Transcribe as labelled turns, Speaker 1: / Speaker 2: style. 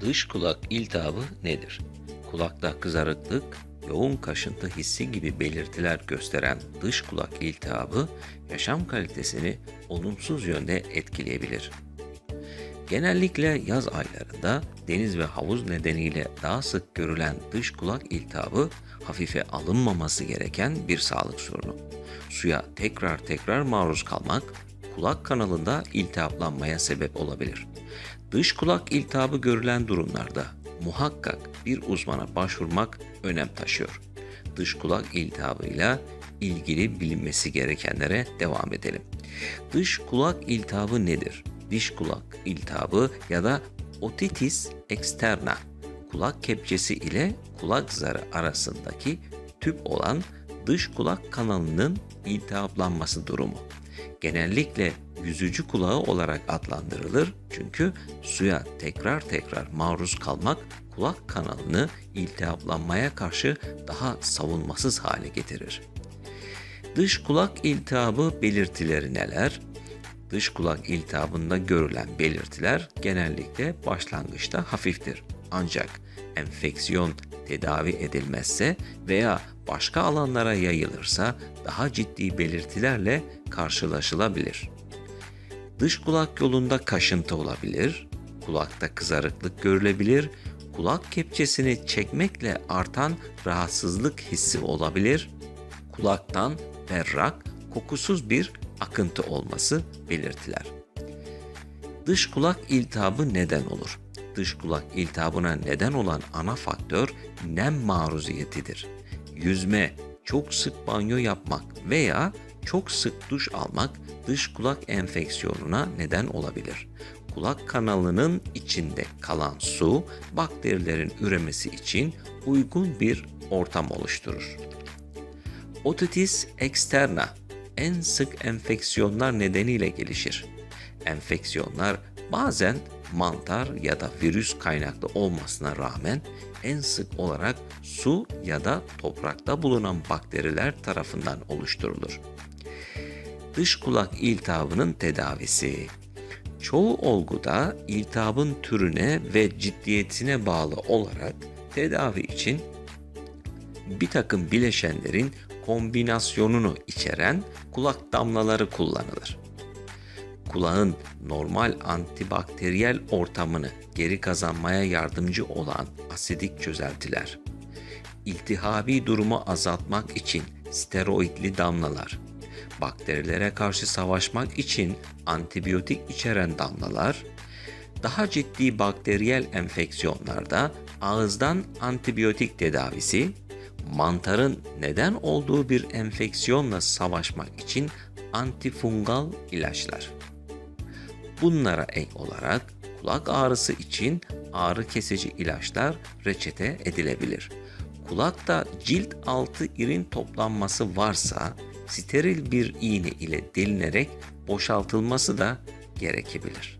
Speaker 1: Dış kulak iltihabı nedir? Kulakta kızarıklık, yoğun kaşıntı hissi gibi belirtiler gösteren dış kulak iltihabı yaşam kalitesini olumsuz yönde etkileyebilir. Genellikle yaz aylarında deniz ve havuz nedeniyle daha sık görülen dış kulak iltihabı hafife alınmaması gereken bir sağlık sorunu. Suya tekrar tekrar maruz kalmak kulak kanalında iltihaplanmaya sebep olabilir. Dış kulak iltihabı görülen durumlarda muhakkak bir uzmana başvurmak önem taşıyor. Dış kulak iltihabıyla ilgili bilinmesi gerekenlere devam edelim. Dış kulak iltihabı nedir? Diş kulak iltihabı ya da otitis externa kulak kepçesi ile kulak zarı arasındaki tüp olan dış kulak kanalının iltihaplanması durumu. Genellikle yüzücü kulağı olarak adlandırılır çünkü suya tekrar tekrar maruz kalmak kulak kanalını iltihaplanmaya karşı daha savunmasız hale getirir. Dış kulak iltihabı belirtileri neler? Dış kulak iltihabında görülen belirtiler genellikle başlangıçta hafiftir. Ancak enfeksiyon tedavi edilmezse veya başka alanlara yayılırsa daha ciddi belirtilerle karşılaşılabilir. Dış kulak yolunda kaşıntı olabilir, kulakta kızarıklık görülebilir, kulak kepçesini çekmekle artan rahatsızlık hissi olabilir, kulaktan berrak, kokusuz bir akıntı olması belirtiler. Dış kulak iltihabı neden olur? Dış kulak iltihabına neden olan ana faktör nem maruziyetidir. Yüzme, çok sık banyo yapmak veya çok sık duş almak dış kulak enfeksiyonuna neden olabilir. Kulak kanalının içinde kalan su bakterilerin üremesi için uygun bir ortam oluşturur. Otitis externa en sık enfeksiyonlar nedeniyle gelişir. Enfeksiyonlar bazen mantar ya da virüs kaynaklı olmasına rağmen en sık olarak su ya da toprakta bulunan bakteriler tarafından oluşturulur. Dış kulak iltihabının tedavisi Çoğu olguda iltihabın türüne ve ciddiyetine bağlı olarak tedavi için bir takım bileşenlerin kombinasyonunu içeren kulak damlaları kullanılır. Kulağın normal antibakteriyel ortamını geri kazanmaya yardımcı olan asidik çözeltiler, iltihabi durumu azaltmak için steroidli damlalar, bakterilere karşı savaşmak için antibiyotik içeren damlalar, daha ciddi bakteriyel enfeksiyonlarda ağızdan antibiyotik tedavisi, mantarın neden olduğu bir enfeksiyonla savaşmak için antifungal ilaçlar. Bunlara ek olarak kulak ağrısı için ağrı kesici ilaçlar reçete edilebilir. Kulakta cilt altı irin toplanması varsa steril bir iğne ile delinerek boşaltılması da gerekebilir.